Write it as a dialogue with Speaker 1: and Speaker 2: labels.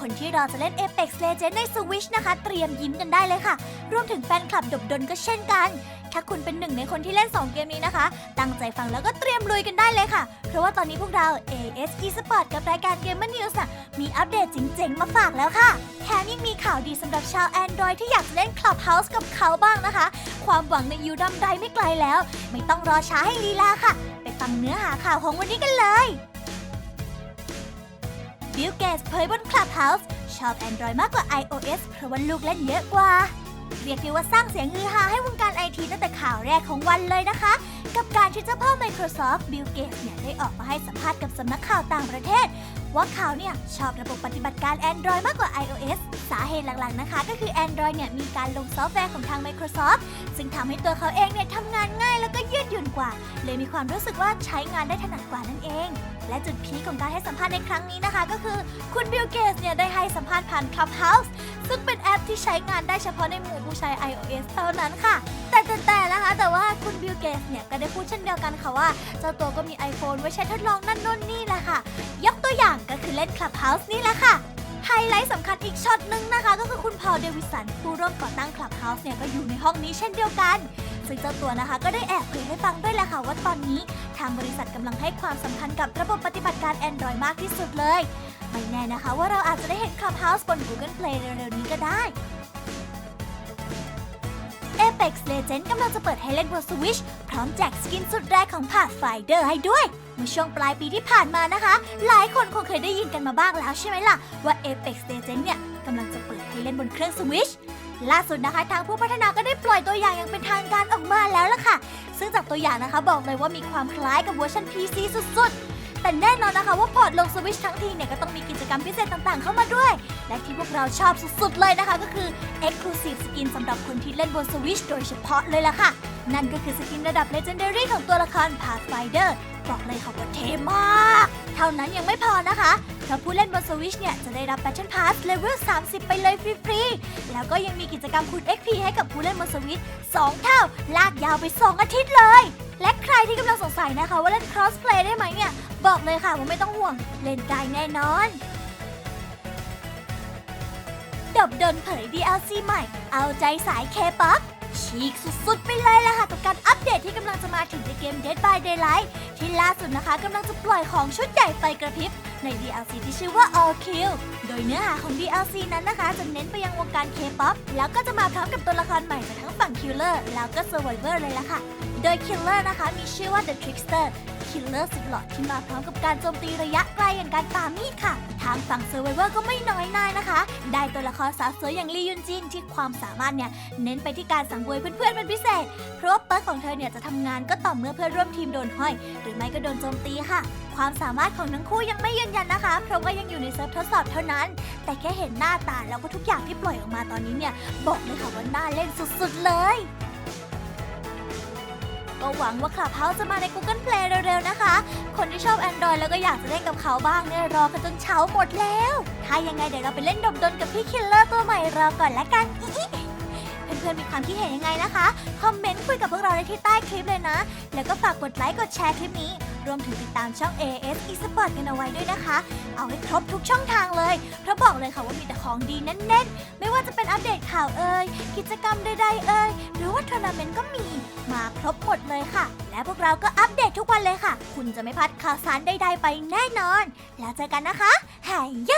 Speaker 1: คนที่รอจะเล่น Apex Legends ใน Switch นะคะ เตรียมยิ้มกันได้เลยค่ะ รวมถึงแฟนคลับดบดนก็เช่นกัน ถ้าคุณเป็นหนึ่งในคนที่เล่น 2 เกมนี้นะคะ ตั้งใจฟังแล้วก็เตรียมลุยกันได้เลยค่ะ เพราะว่าตอนนี้พวกเรา AS Esport กับรายการ Gamer News อะมีอัปเดตเจ๋งๆ มาฝากแล้วค่ะ แถมยังมีข่าวดีสำหรับชาว Android ที่อยากจะเล่น Clubhouse กับเขาบ้างนะคะ ความหวังในยูดำไดไม่ไกลแล้ว ไม่ต้องรอช้าให้ลีลาค่ะ ไปฟังเนื้อหาข่าวของวันนี้กันเลย เผยบน Clubhouse ชอบ Android มากกว่า iOS เพราะว่าลูกเล่นเยอะกว่า เรียกได้ว่าสร้างเสียงฮือฮาให้วงการไอทีตั้งแต่ข่าวแรกของวันเลยนะคะ กับการที่เจ้าพ่อ Microsoft บิลเกตเนี่ยได้ออกมาให้สัมภาษณ์กับสำนักข่าวต่างประเทศ ว่าเขาเนี่ยชอบระบบปฏิบัติการ Android มากกว่า iOS สาเหตุหลักๆนะคะ ก็คือ Android เนี่ยมีการลงซอฟต์แวร์ของทาง Microsoft ซึ่งทำให้ตัวเขาเองเนี่ยทำงานง่ายแล้วก็ยืดหยุ่นกว่า เลยมีความรู้สึกว่าใช้งานได้ถนัดกว่านั่นเอง และจุดพีคของการให้สัมภาษณ์ในครั้งนี้นะคะ ก็คือคุณบิลเกตเนี่ยได้ให้สัมภาษณ์ผ่าน Clubhouse ซึ่งเป็นแอปที่ใช้งานได้เฉพาะในหมู่ผู้ใช้ iOS เท่านั้นค่ะ แต่แต่แต่นะคะ แต่ว่าคุณบิลเกตเนี่ยก็ได้พูดเช่นเดียวกันค่ะว่า เจ้าตัวก็มี iPhone ไว้ใช้ทดลองนั่นนู่นนี่แหละค่ะ ยกตัวอย่างก็คือเล่น Clubhouse นี่แหละค่ะไฮไลท์สำคัญอีกช็อตหนึ่งนะคะ ก็คือคุณพอลเดวิสันผู้ร่วมก่อตั้ง Clubhouse เนี่ยก็อยู่ในห้องนี้เช่นเดียวกัน ซึ่งเจ้าตัวนะคะ ก็ได้แอบเผยให้ฟังด้วยแหละค่ะว่าตอนนี้ ทางบริษัทกำลังให้ความสำคัญกับระบบปฏิบัติการ Android มากที่สุดเลย ไม่แน่นะคะว่าเราอาจจะได้เห็น Clubhouse บน Google Play เร็วๆนี้ก็ได้ Apex Legends กำลังจะเปิดให้เล่นบน Switch พร้อมแจกสกินสุดแรกของ Pathfinder ให้ด้วย เมื่อช่วงปลายปีที่ผ่านมานะคะ หลายคนคงเคยได้ยินกันมาบ้างแล้วใช่ไหมล่ะ ว่า Apex Legends เนี่ยกำลังจะเปิดให้เล่นบนเครื่อง Switch ล่าสุดนะคะทางผู้พัฒนาก็ได้ปล่อยตัวอย่างอย่างเป็นทางการออกมาแล้วล่ะค่ะ ซึ่งจากตัวอย่างนะคะบอกเลยว่ามีความคล้ายกับเวอร์ชัน PC สุดๆ แต่แน่นอนนะคะว่าพอร์ตลง Switch ทั้งทีเนี่ยก็ต้องมีกิจกรรมพิเศษต่างๆ เข้ามาด้วย และที่พวกเราชอบสุดๆเลยนะคะ ก็คือ Exclusive Skin สำหรับคนที่เล่นบน Switch โดยเฉพาะเลยล่ะค่ะ นั่นก็คือสกินระดับ Legendary ของตัวละคร Pathfinder บอกเลยค่ะว่าเทมาก เท่านั้นยังไม่พอนะคะเพราะผู้เล่นบน Switch เนี่ย จะได้รับ Battle Pass Level 30 ไปเลยฟรีๆ แล้วก็ยังมีกิจกรรมคูณ XP ให้กับผู้เล่นบน Switch 2เท่า ลากยาวไป 2 อาทิตย์เลย และใครที่กำลังสงสัยนะคะ ว่าเล่น Crossplay ได้ไหมเนี่ย บอกเลยค่ะว่าไม่ต้องห่วง เล่นได้แน่นอนดบดนเผย DLC ใหม่ เอาใจสาย K-POP ฉีกสุดๆ ไปเลยล่ะค่ะกับการอัปเดตที่กำลังจะมาถึงในเกม Dead by Daylight ที่ล่าสุดนะคะกำลังจะปล่อยของชุดใหญ่ไฟกระพริบ ใน DLC ที่ชื่อว่า All Kill โดยเนื้อหาของ DLC นั้นนะคะ จะเน้นไปยังวงการ K-POP แล้วก็จะมาพร้อมกับตัวละครใหม่จากทั้งฝั่ง Killer แล้วก็ Survivor เลยล่ะค่ะ โดย Killer นะคะมีชื่อว่า The Trickster Killer สุดหล่อที่มาพร้อมกับการโจมตีระยะไกลอย่างการปามีดค่ะ ทางฝั่ง Survivor ก็ไม่น้อยหน้านะคะ ได้ตัวละครสาวสวยอย่างลียุนจินที่ความสามารถเนี่ยเน้นไปที่การสังเวยเพื่อนๆเป็นพิเศษ เพราะว่าเปิร์กของเธอเนี่ยจะทำงานก็ต่อเมื่อเพื่อนร่วมทีมโดนห้อย หรือไม่ก็โดนโจมตีค่ะ ความสามารถของทั้งคู่ยังไม่ยืนยันนะคะ เพราะว่ายังอยู่ในเซิร์ฟทดสอบเท่านั้น แต่แค่เห็นหน้าตาแล้วก็ทุกอย่างที่ปล่อยออกมาตอนนี้เนี่ยบอกเลยค่ะว่าน่าเล่นสุดๆเลย ก็หวังว่าคลับเฮาจะมาใน Google Play เร็วๆนะคะ คนที่ชอบ Android แล้วก็อยากจะเล่นกับเขาบ้างเนี่ยรอกันจนเช้าหมดแล้ว ถ้ายังไงเดี๋ยวเราไปเล่นดมดนกับพี่คิลเลอร์ตัวใหม่รอก่อนละกันเพื่อนๆมีความคิดเห็นยังไงนะคะ คอมเมนต์คุยกับพวกเราได้ที่ใต้คลิปเลยนะ แล้วก็ฝากกดไลค์กดแชร์คลิปนี้ รวมถึงติดตามช่อง AS Esport กันเอาไว้ด้วยนะคะ เอาให้ครบทุกช่องทางเลย เพราะบอกเลยค่ะว่ามีแต่ของดีแน่นๆ ไม่ว่าจะเป็นอัปเดตข่าวเอ่ย กิจกรรมใดๆเอ่ย หรือว่าทัวร์นาเมนต์ก็มี มาครบหมดเลยค่ะ และพวกเราก็อัปเดตทุกวันเลยค่ะ คุณจะไม่พลาดข่าวสารใดๆไปแน่นอน แล้วเจอกันนะคะหาย